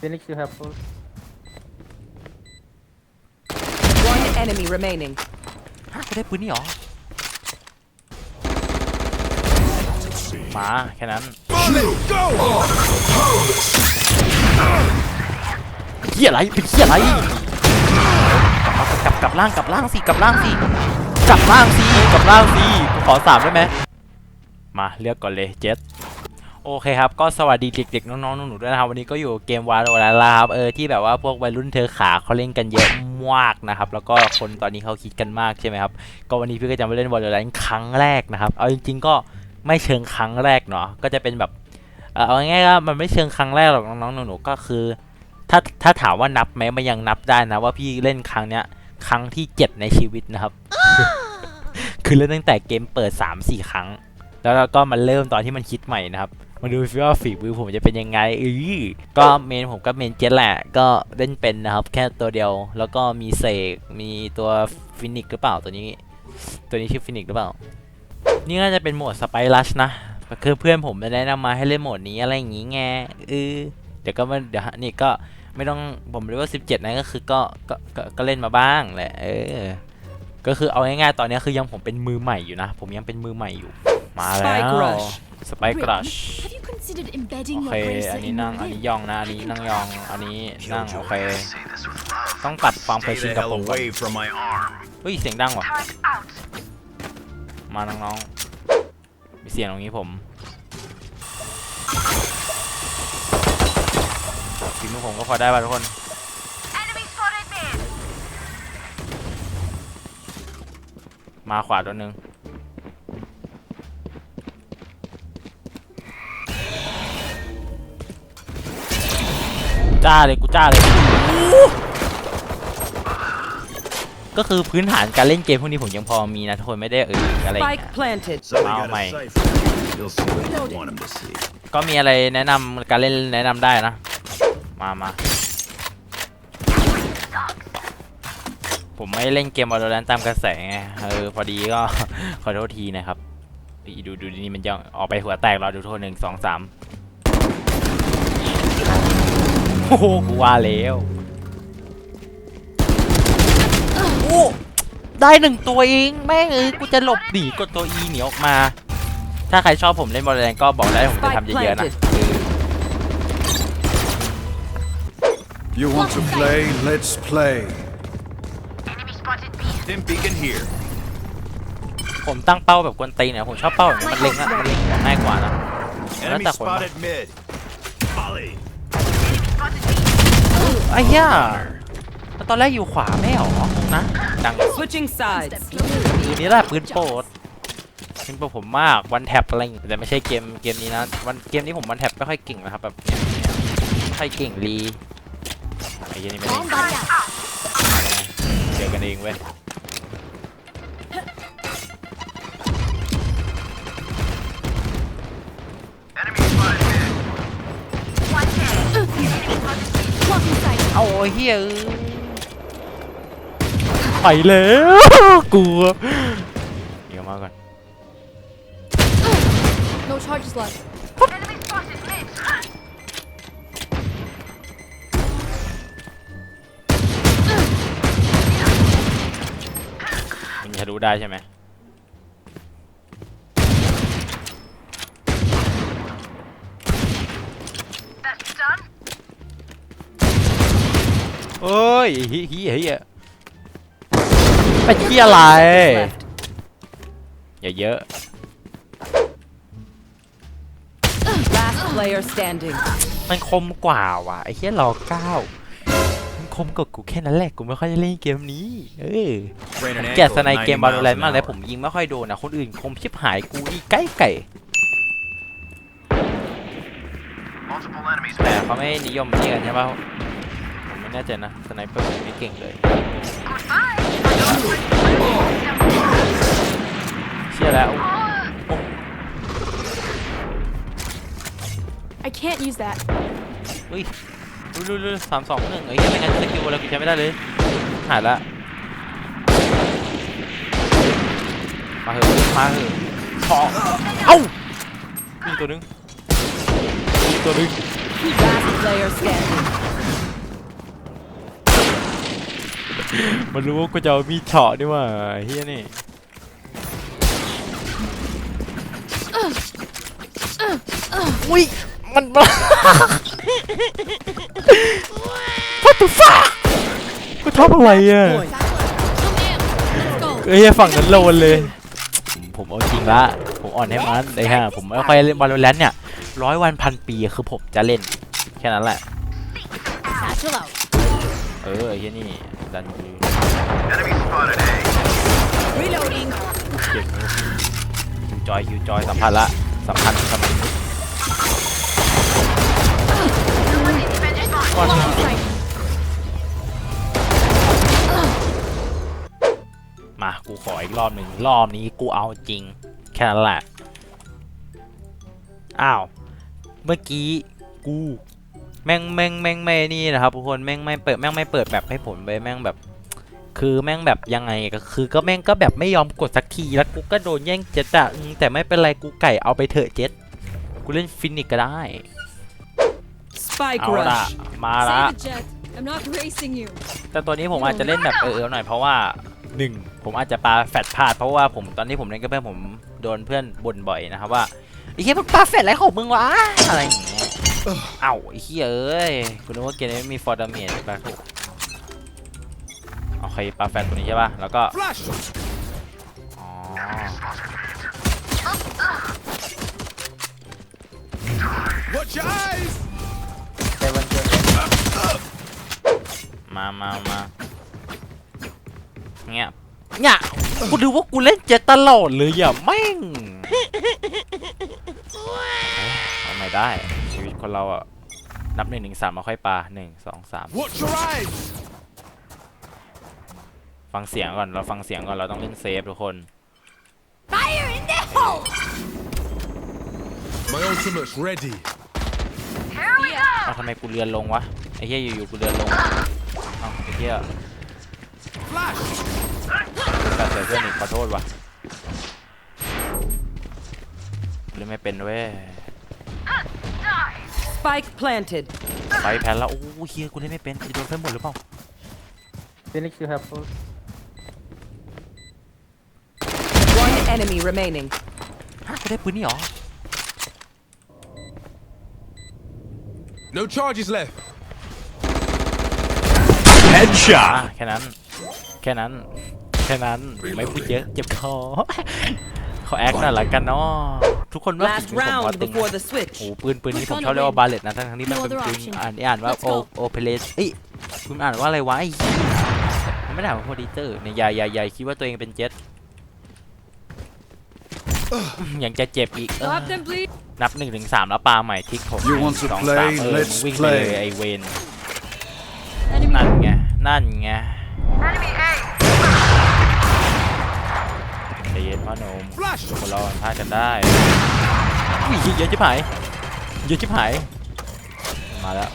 Phoenix, you have full. One enemy remaining. ฮะกูได้ปืนนี่หรอ มา แค่นั้นเฮียอะไรเป็นเฮียอะไร กลับกลับล่างกลับล่างสิกลับล่างสิกลับล่างสิกลับล่างสิกูขอสามได้ไหมมาเลือกก่อนเลยเจ็ด โอเคครับ ก็สวัสดีเด็กๆน้องๆหนูๆด้วยนะครับ วันนี้ก็อยู่เกมวาโลแรนต์ครับเออที่แบบว่าพวกวัยรุ่นเธอขาเขาเล่นกันเยอะมากนะครับ แล้วก็คนตอนนี้เขาคิดกันมากใช่ไหมครับ ก็วันนี้พี่ก็จะมาเล่น Valorant ครั้งแรกนะครับ เอาจริงๆก็ไม่เชิงครั้งแรกเนาะก็จะเป็นแบบเออเอาง่ายๆก็มันไม่เชิงครั้งแรกหรอกน้องๆหนูๆก็คือ ถ้าถ้าถามว่านับไหมมันยังนับได้นะว่าพี่เล่นครั้งเนี้ยครั้งที่7ในชีวิตนะครับ คือเล่นตั้งแต่เกมเปิด3-4ครั้งแล้วก็มาเริ่มตอนที่มันคิดใหม่นะครับ มาดูซิว่าฝีมือผมจะเป็นยังไงอือก็เมนผมก็เมนเจ็ตแหละ ก็เล่นเป็นนะครับ แค่ตัวเดียว แล้วก็มีเสก มีตัวฟินิกหรือเปล่าตัวนี้ ตัวนี้ชื่อฟินิกหรือเปล่า นี่น่าจะเป็นโหมดสไปรัชนะคือเพื่อนผมแนะนำมาให้เล่นโหมดนี้อะไรอย่างงี้ไงเออเดี๋ยวก็มาเดี๋ยวนี่ก็ไม่ต้องผมเรียกว่า 17 นะก็คือก็ก็ก็ก็เล่นมาบ้างแหละเออก็คือเอาง่ายๆตอนนี้คือยังผมเป็นมือใหม่อยู่นะ ผมยังเป็นมือใหม่อยู่ มาแล้ว Spike rush สไปครัช Have you considered embedding โอ your เค bracelet อันนี้ in นั่ง your อันนี้ rib? ย่องนะ อันนี้นั่งยอง อันนี้นั่ง โอเค ต้องตัดความเคย Stay ชิน the กับ hell ผมก่อน away from my arm. เฮ้ย เสียงดังว่ะ มาน้องๆ มีเสียงตรงนี้ผมฝีมือผมก็พอได้ป่ะทุกคนมาขวาตัวหนึ่ง จ้าเลยกูจ้าเลย ก็คือพื้นฐานการเล่นเกมพวกนี้ผมยังพอมีนะทุกคนไม่ได้เอออะไรอย่างเงี้ Spike ย planted. Somebody Wow, got mate. a cipher. He'll see what you want him to see. ก็มีอะไรแนะนำการเล่นแนะนำได้นะ มามา ผมไม่เล่นเกม Valorant ตามกระแสไงเออพอดีก็ ขอโทษทีนะครับอีดูดูนี่มันยังออกไปหัวแตกรอดูโทษหนึ่งสองสาม โอ้โหกูว่าแล้วโอ้ได้หนึ่งตัวเองแม่งเอ้ยกูจะหลบหนีกดตัว E หนีออกมา ถ้าใครชอบผมเล่น Valorant ก็บอกได้ผมจะ Spike ทำเยอะๆนะ planted. You want to play? Let's play. Dim beacon here. ผมตั้งเป้าแบบกวนตีนเนี่ยผมชอบเป้าแบบนี้มันเล็งอะมันเล็งหัวง่ายกว่านะ Enemy that one. spotted mid. Molly. ไอ้เหี้ยแล้วตอนแรกอยู่ขวาไม่เหรองงนะ ดัง Switching sides. ปืนนี้แหละปืนโปรดปืนโปรดผมมากวันแท็บอะไรอย่างเงี้ยแต่ไม่ใช่เกมเกมนี้นะวันเกมนี้ผมวันแท็บไม่ค่อยเก่งนะครับแบบเนี้ยไม่ค่อยเก่งรีไอ้เหี้ยนี่ไม่เล่น Bomb buddy out. เจอกันเองเว้ย เอาไอ้เหี้ยเอ้ยไปแล้วกลัวเดี๋ยวมาก่อน No charges left. มันจะรู้ได้ใช่ไหม ยเฮียเฮียเฮียไปเฮียอะไร Left. อย่าเยอะ Last player standing. มันคมกว่าว่ะไอ้เฮียรอเก้ามันคมกว่ากูแค่นั้นแหละกูไม่ค่อยจะเล่นเกมนี้ เออ Rain an แกะ ankle ส at ไนเกม90บา miles โลแรน an มากเลย hour. ผมยิงไม่ค่อยโดนนะคนอื่นคมชิบหายกูนี่ใกล้ไก่แต่เขาไม่นิยมนี่กันใช่ป่ะผม ไม่แน่ใจนะสไนเปอร์ผมไม่เก่งเลยเชื่อแล้วโอ้ I can't use that. เฮ้ยรู้รู้รู้สามสองหนึ่งเอ้ยไม่งั้นสกิลอะไรกูใช้ไม่ได้เลยหายละมาเหอะมาเหอะพอเอ้ามีตัวหนึงมีตัวหนึง Last player standing. มันรู้ว่ากูจะเอามีดเฉาะด้วยว่าเฮียนี่อุ้ยมัน What the fuck กูทำอะไรอะเอ้ยฝั่งนั้นโลนเลย ผมเอาจริงละผมอ่อนให้มันไอ้ห่าผมไม่ค่อยเล่นบอลลูนเนี่ยร้อยวันพันปีคือผมจะเล่น แค่นั้นแหละ เออไอ้เหี้ยนี่ ดันยู Reloading. เก่งยูจอยยูจอยสัมพันธ์ละสัมพันธ์สมัยนี้ Blocking sight. มากูขออีกรอบหนึ่งรอบนี้กูเอาจริง แค่นั้นแหละ อ้าว เมื่อกี้กู แม่งแม่งแม่งไม่นี่นะครับทุกคนแม่งไม่เปิดแม่งไม่เปิดแบบให้ผมไปแม่งแบบ คือแม่งแบบยังไงก็คือก็แม่งก็แบบไม่ยอมกดสักทีแล้วกูก็โดนแย่งเจ็ตอะอืมแต่ไม่เป็นไรกูไก่เอาไปเถอะเจ็ตกูเล่นฟินิกก็ได้ Spike เอาละ rush. มาละ Save it, Jet. I'm not racing you. แต่ตัวนี้ผมอาจจะเล่นแบบเออๆหน่อยเพราะว่าหนึ่งผมอาจจะปาแฟดพลาดเพราะว่าผมตอนนี้ผมเล่นกับเพื่อนผมโดนเพื่อนบ่นบ่อยนะครับว่าไอ้เหี้ยมึงปาแฟดอะไรของมึงวะอะไรอย่างเงี้ย เอ้าไอ้เหี้ยเอ้ยกูนึกว่าเกมนี้มีฟอร์ดาเมจปะถูกโอเคปาแฟดตัวนี้ใช่ป่ะ แล้วก็ Flash. อ๋อ Watch your eyes. มามามาเงี้ยเนี่ยกูดูว่ากูเล่นเจ็ตตลอดเลยอะแม่งเอาไม่ได้ คนเราอะ นับหนึ่งถึงสามมาค่อยปาหนึ่งสองสาม Watch your eyes. ฟังเสียงก่อน เราฟังเสียงก่อน เราต้องเล่นเซฟทุกคน Fire in the hole. My ultimate's ready. Yeah. เอ้าทำไมกูเรือนลงวะ ไอ้เหี้ยอยู่ๆกูเรือนลง เอ้าไอ้เหี้ย Flash. แปดเสียเพื่อนอีกขอโทษว่ะกูเล่นไม่เป็นเว้ย Spike planted. ไปแพ้แล้วโอ้เฮียกูเล่นไม่เป็นจะโดนเพื่อนหมดหรือเปล่า Phoenix, you have full. One enemy remaining. ฮะกูได้ปืนนี่หรอ No charges left. อะ Headshot. แค่นั้น แค่นั้น แค่นั้น ไม่พูดเยอะเจ็บคอ ขอแอคหน่อยละกันเนาะทุกคนว่า Last ฝีมือผมว่า round ตึง before นะ the switch. โอ้โหปืนปืนนี้ผมชอบเรียกว่าบาเลตนะทั้งทั้งๆที่มันเป็น No other ปืน option. อ่านอ่านว่า Let's โอ go. โอเพเลสเอ้ยคุณอ่านว่าอะไรวะไอ้มันไม่ได้อ่านว่าโพดิเตอร์เนี่ยยายยายยายคิดว่าตัวเองเป็นเจ็ตยังจะเจ็บอีกเออ Stop them, please. นับหนึ่งถึงสามแล้วปาใหม่ทิกผม You want to สอง play? สามเออ Let's มึงวิ่งไปเลย play. ไอเวน Enemy. นั่นไงนั่นไงใจเย็ นพ่อหนุ่ม Flash. คนเราพลาดกันได้อุ้ยเยอะชิบหายเยอะชิบหายมาแล้ว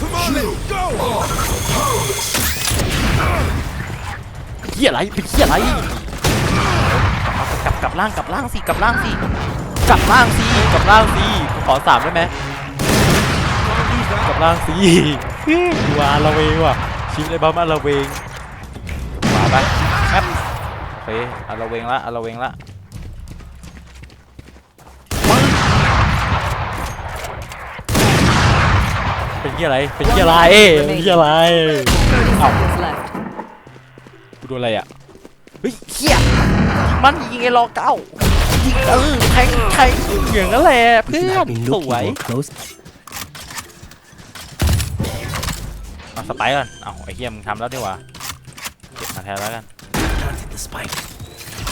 Come on, let's go. เหี้ยอะไรเป็นเหี้ยอะไรเอากลับกลับล่างกลับล่างสิกลับล่างสิกลับล่างสิกลับล่างสิขอสามได้ไหมกลับล่างสิว้าละเวงว่ะชิมเลยบ้ามาละเวงมาไป แป๊บโอเอาละเวงละอาละเวงละเป็นเหี้ยอะไรเป็นเหี้ยอะไรเป็นเหี้ยอะไร30 Ow. seconds left. กูโดนอะไรอะเฮ้ยเฮียยิงมันยิงไอ้รอเก้ายิงเออแทงแทงอย่างนั้นแหละเพื่อนสวยเอาสไปร์ก่อนเอาไอ้เฮียมึงทำแล้วดีกว่าเก็บมาแทนแล้วกัน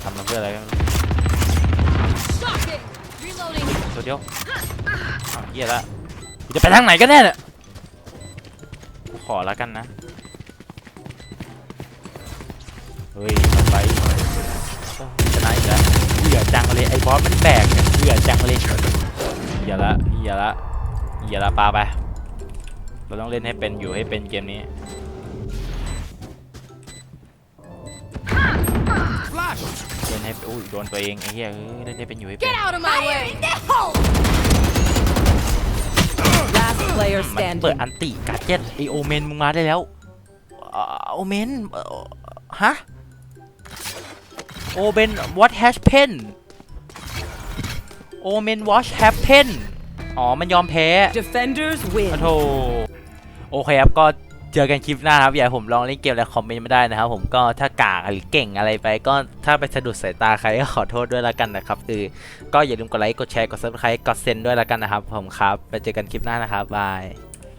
ทำมาเพื่ออะไรกัน Stop it. Reloading. ตัวเดียวเอาเฮียละกูจะไปทางไหนกันแน่เนี่ยกูขอแล้วกันนะ เฮ้ยมันไปโอ้ชนะอีกแล้วเหี้ยจังเลยไอ้บอสมันแบกเนี่ยเหี้ยจังเลยเหี้ยละเหี้ยละเหี้ยละปาไป เราต้องเล่นให้เป็นอยู่ให้เป็นเกมนี้ ให้อุ้ยโดนตัวเองไอ้เหี้ยเอ้ยเล่นให้เป็นอยู่ให้เป็น Get out of my way. In the hole. Last player มันเปิด standing. อันติการ์เจ็ตไอโอเมนมึงมาได้แล้วโอเมนเอ่อฮะโอเบน what happened โอเมน what happened อ๋อ มันยอมแพ้ Defenders win. โอ้โถโอเคครับก็ เจอกันคลิปหน้าครับ อยากผมลองเล่นเกมอะไรคอมเมนต์ไม่ได้นะครับ ผมก็ถ้ากากหรือเก่งอะไรไป ก็ถ้าไปสะดุดสายตาใครก็ขอโทษด้วยละกันนะครับคือก็อย่าลืมกดไลค์กดแชร์กดซับสไครต์กดเซนด้วยละกันนะครับผมครับ ไปเจอกันคลิปหน้านะครับบาย